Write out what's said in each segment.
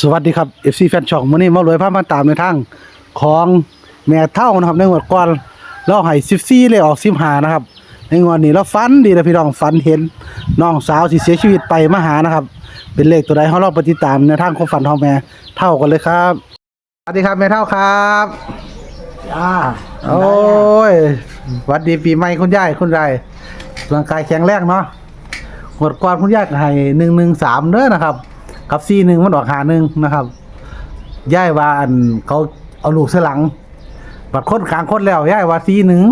สวัสดีครับ FC แฟนช่องมื้อนี้มารวยพามาตามในทางของแม่เท่านะครับในงวดก่อนเราให้14เลยออก15นะครับ ในงวดนี้เราฝันดีนะพี่น้องฝันเห็นน้องสาวที่เสียชีวิตไปมาหานะครับ เป็นเลขตัวใดเฮาลองไปฏิดตามในทางของฝันของแม่เท่ากันเลยครับสวัสดีครับแม่เท่าครับจ้าโอ้ยหวัดดีปีใหม่คุณยายคุณยายร่างกายแข็งแรงเนาะงวดก่อนคุณยายก็ให้113เด้อนะครับ กับ41มันออกหาหนึ่งนะครับย่ายว่าอันเขาเอาลูกเสลังบัดคนกลางคนแล้วย่ายว่าซีหนึ่ง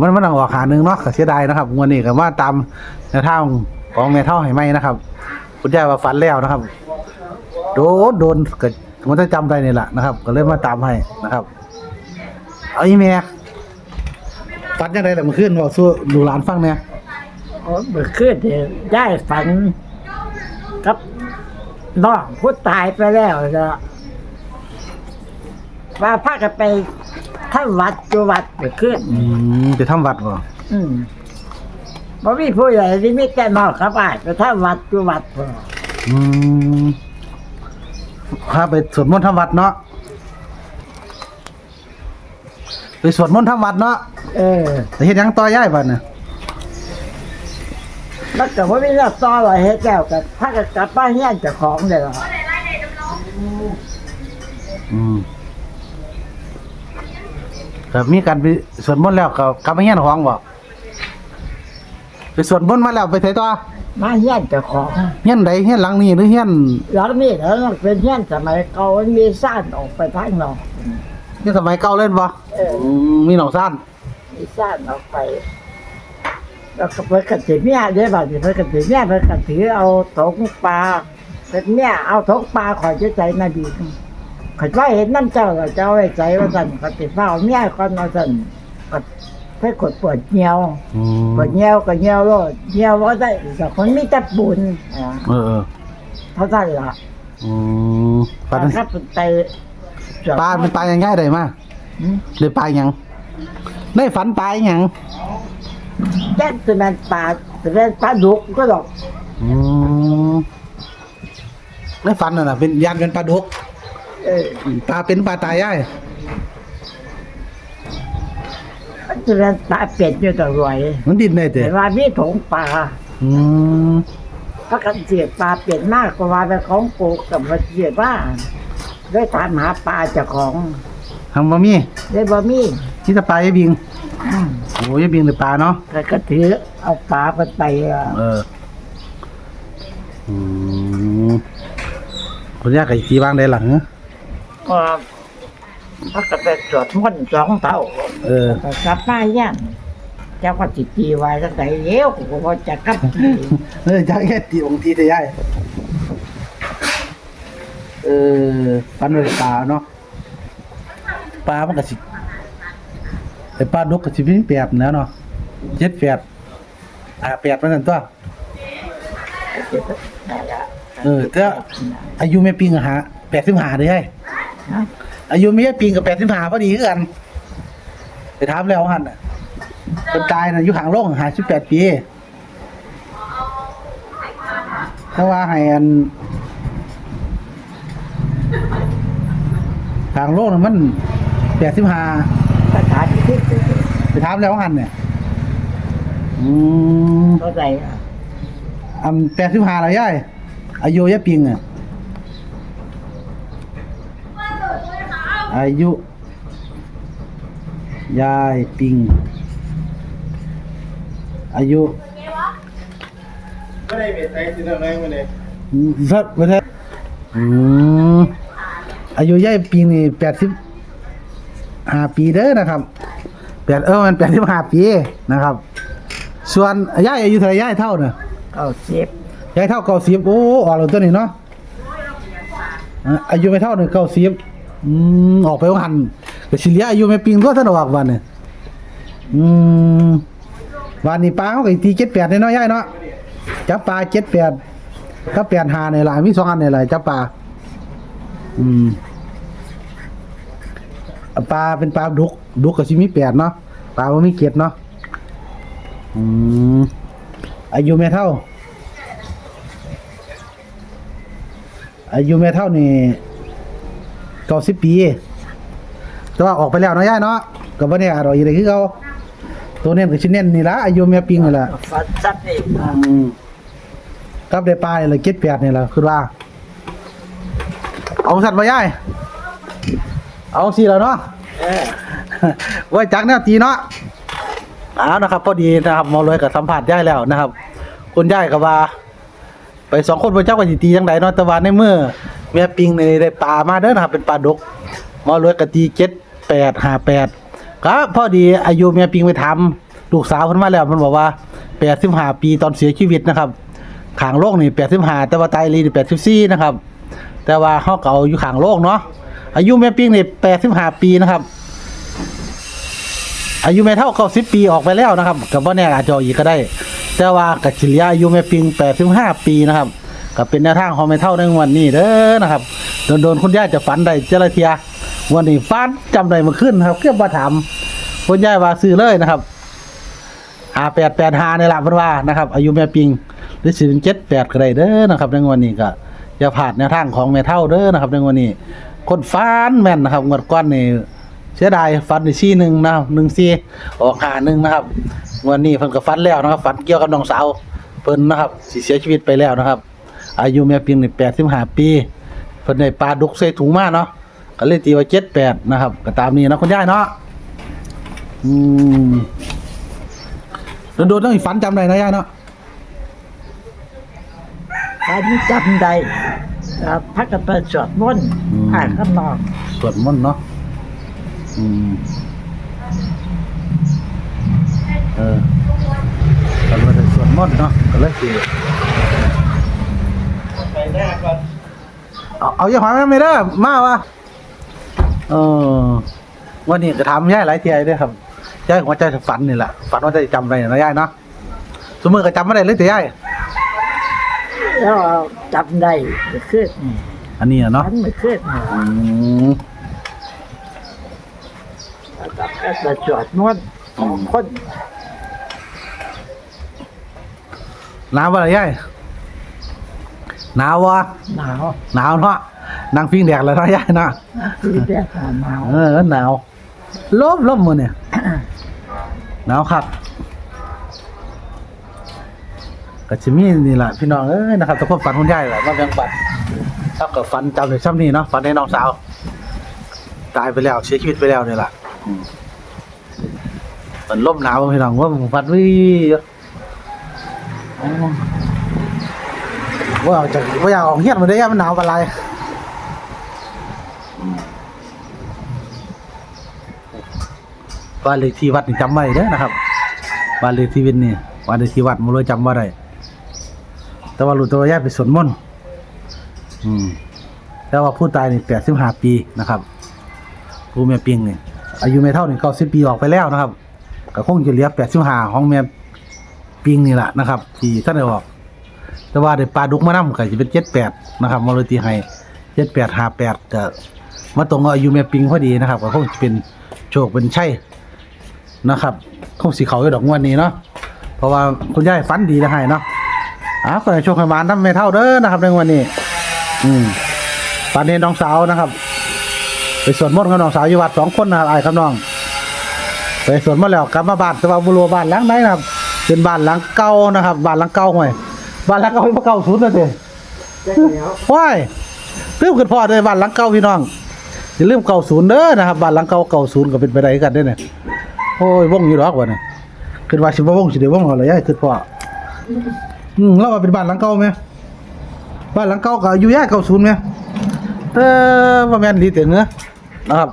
มันมันต้องออกหาหนึ่งเนาะก็เสียดายนะครับงวดนี้ก็ว่าตามแนวทางของแม่เท่าให้ไหมนะครับคุณย่ายว่าฝันแล้วนะครับ โดนโดนก็มันจะจำได้นี่แหละนะครับ ก็เลยมาตามให้นะครับ เอาอีแม่ฝันยังไงล่เมื่อคืนบอกสู้ดูหลานฟังเนี่ยโอ้เมื่อคืนเนี่ยได้ฝัน กับน้องผู้ตายไปแล้วก็ว่าพากันไปท่านวัดจุวัดเมื่อคืนอืมไปทำวัดบ่อืมบ่มีผู้ใหญ่ที่มีแต่นอกครับอ้ายไปท่านวัดจุวัดพออืมพาไปสวดมนต์ทำวัดเนาะไปสวดมนต์ทำวัดเนาะเออแต่เฮ็ดหยังต่อย่ายบัดน่ะ แล้วก็บ่มีเรื่องต่อหรอกเฮ็ดแล้วก็พากันกลับบ้านเฮียนเจ้าของเด้ออืมก็มีการไปสวดมนต์แล้วก็กลับมาเฮียนของบ่ไปสวดมนต์มาแล้วไปไสต่อมาเฮียนเจ้าของเฮียนใดเฮียนหลังนี้หรือเฮียนหลังนี้แล้วมันเป็นเฮียนสมัยเก่ามันมีซ่านออกไปทางนอกเฮียนสมัยเก่าเล่นบ่เอออืมมีหนองซ่านมีซ่านออกไป แล้วก็เพิ่นก็สิเมียเด้บัดนี้เพิ่นก็สิเมียเพิ่นก็ถือเอาถงปลาเพิ่นเมียเอาถงปลาขอยจะใจนาดีขอยว่าเห็นน้ำเจ้าแล้วเจ้าไว้ใจว่าซั่นก็สิดเฝ้าเมียก่อนว่าซั่นก็เพิ่นกดปวดเหนียวอืมปวดเหนียวก็เหนียวโลดเหนียวบ่ได้แต่คนมีแต่บุญอ่าเออเออเท่านั้นล่ะอืมปลาครับเป็นไปปลาเป็นปลายง่ายได้มาหืมเลยปลาหยังได้ฝันปลาหยัง แจ้งจะเป็นปลาจะเป็นปลาดุกก็ดอกอืมได้ฝันน่ะนะเป็นยานเป็นปลาดุกเออปลาเป็นปลาตายย่ายมันจะเป็นปลาเป็ดอยู่ตลอดมันดินได้แต่แต่ว่ามีถงปลาอืมถ้ากันเสียปลาเป็ดมากกว่าเป็นของปลูกกับมาเสียว่าได้ถามหาปลาเจ้าของทำบะมี่ได้บ่มีที่จะปลาย่บิง อืมโอ้ยบิงหรือปลาเนาะแต่ก็ถือเอาปลาไปไปอะเอออืมคุณย่ากับจีบางได้หลังก็ถ้าก็ไปจดมันต์สองเท่าเออ ก็กลับมาเนี่ยเจ้าก็จิตตีไว้ตั้งแต่เลี้ยวกูก็จะกลับเออจะแค่ตีองค์ทีแต่ย่ายเออปันเลยปลาเนาะปลามันก็สิ ไอปลาดุกก็สิเป็นแปดแล้วเนาะเจ็ดแปดอ่าแปดมันกันตัวเออถ้าอายุแม่ปิงอะฮะแปดสิบห้าเลยไอ้นะอายุแม่ปิงกับแปดสิบห้าพอดีคือกันไปถามแล้วหันน่ะคนตายน่ะอยู่ห่างโลกหาสิบแปดปีถ้าว่าให้อันห่างโลกน่ะมันแปดสิบห้า ไปถามแล้วหันเนี่ย อืมเท่าไหร่อะอันแปดสิบห้าแล้วย่ายอายุยายปิงอะ อายุ ยายปิง อายุไม่ได้เบียดใจสิเรื่องอะไรมาเลยสักประเทศอืมอายุยายปิงนี่แปดสิบห้าปีเด้อนะครับ แปดเออมันแปดสิบห้าปีนะครับ ส่วนยายอายุเท่าไหร่ยายเท่าเนี่ยเก้าสิบยายเท่าเก้าสิบโอ้ออกแล้วตัวนี้เนาะอะอายุไม่เท่าหนึ่งเก้าสิบอืมออกไปว่าหันก็สิเหลียอายุไม่ปิงตัวท่านออกวันเนี่ยอืมวันนี้ปลาเขาก็อีกทีเจ็ดแปดเนาะยายเนาะจับปลาเจ็ดแปดก็แปดหาในหลายมีสองอันในหลายจับปลาอืม ปลาเป็นปลาดุก ดุกกับชิมีแปดเนาะปลาว่มีเกียรเนาะอืมอายุไม่เท่า อายุแม่เท่านี่เก้าสิบปี แต่ว่าออกไปแล้วเนาะย่าเนาะก็บ่แน่อร่อยอะไรคือเขาตัวเน้นก็ชิ้นเน้นนี่ละอายุแม่ปิงนี่แหละฝันสัตว์นี่อืมกับได้ปลานี่ละเก็ดแปดนี่แหละคือว่า เอาสัตว์มาย่าย เอาสิแล้วเนาะเออไว้จักแนวตีเนาะเอานะครับพอดีนะครับหมอรวยกับสัมผัสย่ายแล้วนะครับ คุณย่ายก็ว่า ไปสองคนพระเจ้าก็สิตีจังไดเนาะแต่ว่าในเมื่อแม่ปิงนี่ได้ปลามาเด้อนะครับ เป็นปลาดกหมอรวยก็ตีเจ็ดแปดห้าแปดครับพอดีอายุแม่ปิงไปทำลูกสาวเพิ่นมาแล้วมันบอกว่าแปดสิบห้าปีตอนเสียชีวิตนะครับขางโลกนี่แปดสิบห้าแต่ว่าตายลีนี่แปดสิบสี่นะครับ แต่ว่าเขาเก่าอยู่ขางโลกเนาะ อายุแม่ปิงเนี่ยแปดสิบห้าปีนะครับ อายุแม่เท่าเก้าสิบปีออกไปแล้วนะครับกับว่าแน่อาจจะเอาอีกก็ได้ แต่ว่ากัจฉิเลียอายุแม่ปิงแปดสิบห้าปีนะครับก็เป็นแนวทางของแม่เท่าในวันนี้เด้อนะครับโดนโดนๆคุณย่าจะฝันได้เจรเทียวันนี้ฝันจำได้มาขึ้นครับเกี่ยวมาถามคุณย่าว่าซื้อเลยนะครับหาแปดแปดหาในหละเพิ่นว่านะครับ อายุแม่ปิงหรือสิเป็นเจ็ดแปดก็ได้เด้อนะครับในวันนี้ก็อย่าพลาดแนวทางของแม่เท่าเด้อนะครับในวันนี้ คนฟันแม่นนะครับงวดก้อนนี่เสียดายฟันในซี่หนึ่งนะครับหนึ่งซี่ออกหาหนึ่งนะครับวันนี้เพิ่นก็ฟันแล้วนะครับฟันเกี่ยวกับน้องสาวเพิ่นนะครับสิเสียชีวิตไปแล้วนะครับ อายุแม่เพียงนี่งแปดสิบห้าปีเพิ่นได้ปลาดุกใส่ถุงมาเนาะก็เลยตีว่าเจ็ดแปดนะครับก็ตามนี้นะคุณยายเนาะอืมโดนๆต้องอีฟันจำได้นะยายเนาะ ฝันจำได้ เอ่อพักกันไปสวดมนต์ผ่านข้างนอกสวดมนต์เนาะอืมเออก็เลยสวดมนต์เนาะก็เลยสิไปแรกก่อนเอาเอาอย่าหอยมาไม่ได้อมาวะเออวันนี้ก็ทำย่ายหลายเทียด้วยครับย่ายหัวใจจะฝันนี่แหละฝันว่าจะจำได้นะย่ายเนาะสมมติก็จำไม่ได้เลยแต่ย่าย แล้วจำได้เมื่อคืนนี่อันนี้อะเนาะฝันเมื่อคืนนี่อืมแล้วก็ไปสวดมนต์สองคนหนาววะล่ะย่ายหนาววะหนาวหนาวเนาะนั่งฟิงแดกแล้วเนาะย่ายเนาะคือแบบหนาวเออหนาวลมลมมือเนี่ยหนาวครับ ก็จะมีนี่แหละพี่น้องเอ้ยนะครับแต่ความฝันคุณยายแหละว่าแบ่งปันถ้ากิดฝันจำเลยซ้ำนี่เนาะฝันในน้องสาว ตายไปแล้วเสียชีวิตไปแล้วนี่แหละมันล่มหนาวพี่น้องว่าผมฝันวิว่าเอาจากว่าอยากออกเฮียนมาได้ยังมันหนาวปานไรบ้านเลขที่วัดนี่จำไว้เด้อนะครับบ้านเลขที่วินนี่บ้านเลขที่วัดมันเลยจำว่าได้ แต่ว่ารู้ตัวว่าแยกไปสวดมนต์อืมแต่ว่าผู้ตายนี่แปดสิบห้าปีนะครับผู้แม่ปิงนี่อายุไม่เท่านี่เก้าสิบปีออกไปแล้วนะครับก็คงจะเหลือแปดสิบห้าของแม่ปิงนี่แหละนะครับ ที่ท่านได้ออก แต่ว่าได้ปลาดุกมานำก็จะเป็นเจ็ดแปดนะครับมาเลตีให้เจ็ดแปดห้าแปดก็มาตรงกับอายุแม่ปิงพอดีนะครับก็คงจะเป็นโชคเป็นใช่นะครับคงสีเขาอยู่ดอกงวดนี้เนาะเพราะว่าคุณยายฟันดีนะให้เนาะ อ้าวขอให้โชคให้หวานทำไม่เท่าเด้อนะครับในวันนี้ อืมปานเนน้องสาวนะครับ ไปสวดมนต์กับน้องสาวอยู่วัดสองคนนะครับไอ้ครับน้อง ไปสวดมนต์แล้วกลับมาบ้านแต่ว่าบุรัวบ้านหลังไหนนะครับ เป็นบ้านหลังเก่านะครับบ้านหลังเก่าห่วยบ้านหลังเก่าเป็นเก่าสุดเลยเด้แจ้งแล้วว้ายเพิ่มขึ้นพอเลยบ้านหลังเก่าพี่น้องอย่าลืมเก่าศูนย์เด้อนะครับบ้านหลังเก่าเก่าศูนย์ก็เป็นไปได้กันเด้เนี่ยโอ้ยวงอยู่หรอกวะเนี่ยขึ้นว่าสิบวงสิเดี๋ยววงอาเลยยายขึ้นพอ อืมแล้วว่าเป็นบ้านหลังเก่าไหมบ้านหลังเก่าก็อยู่ยายเก่าศูนย์ไหมเออว่าแม่นดีเต็งเนื้อนะครับ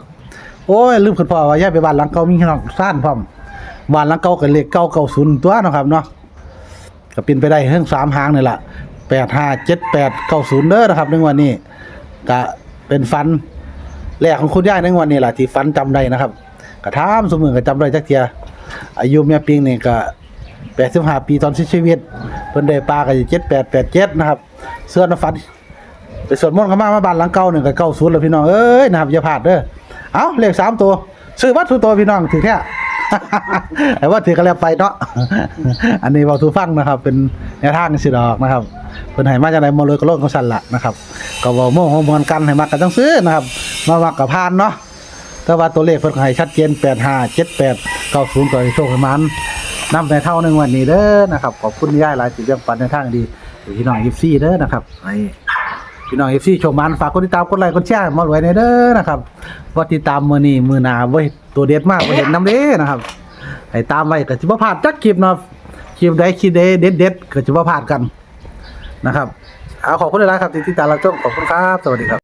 โอ้ยลืมขึ้นพ่อว่าย้ายไปบ้านหลังเก่ามีพี่น้องซ่านพร้อมบ้านหลังเก่าก็เลขเก่าเก่าศูนย์ตัวนะครับเนาะก็เป็นไปได้เรื่องสามหางนี่แหละแปดห้าเจ็ดแปดเก้าศูนย์เด้อนะครับในวันนี้ก็เป็นฟันแรกของคุณย่าในวันนี้แหละที่ฟันจำได้นะครับกระทามสมือก็จำได้จักเทียอายุแม่ปิงนี่ก็ แปดสิบห้าปีตอนเสียชีวิตเพิ่นได้ปลาก็เจ็ดแปดแปดเจ็ดนะครับเสื้อน้ำฟันไปสวดมนต์กันมามาบ้านหลังเก่าหนึ่งกับเก้าศูนย์แล้วพี่น้องเอ้ยนะครับอย่าพลาดเด้อเอาเลขสามตัวซื้อวัตถุตัวพี่น้องถือแค่แต่ว่าถือกันแล้วไปเนาะอันนี้เราทูฟังนะครับ เป็นแนวทางสิดอกนะครับเพิ่นให้มาจังได๋มาเลยก็โลดของสั่นละนะครับก็เว้าโม่ฮอร์โมนกันให้มักกันต้องซื้อนะครับมามักกับพานเนาะแต่ว่าตัวเลขเพิ่นให้ชัดเจน85 78 90ก็ให้าศูนย์ก็โชคให้มัน นำในเท่าหนึงวันนี้เด้อนะครับ ขอบคุณยายหลายที่เรื่องปันในทางดีพี่น้อง24เด้อนะครับให้พี่น้อง24โชคมันฝากกดติดตามกดไลค์กดแชร์มารวยในเด้อนะครับว่าติดตามมือนีมือหนาเห็นตัวเด็ดมากเห็นน้ำเด้นะครับให้ตามไว้ก็สิบ่พลาดจักคลิปเนาะคลิปใดคลิปใดเด็ดๆก็สิบ่พลาดกันนะครับเอาขอบคุณหลายครับที่ติดตามรับชมขอบคุณครับ สวัสดีครับ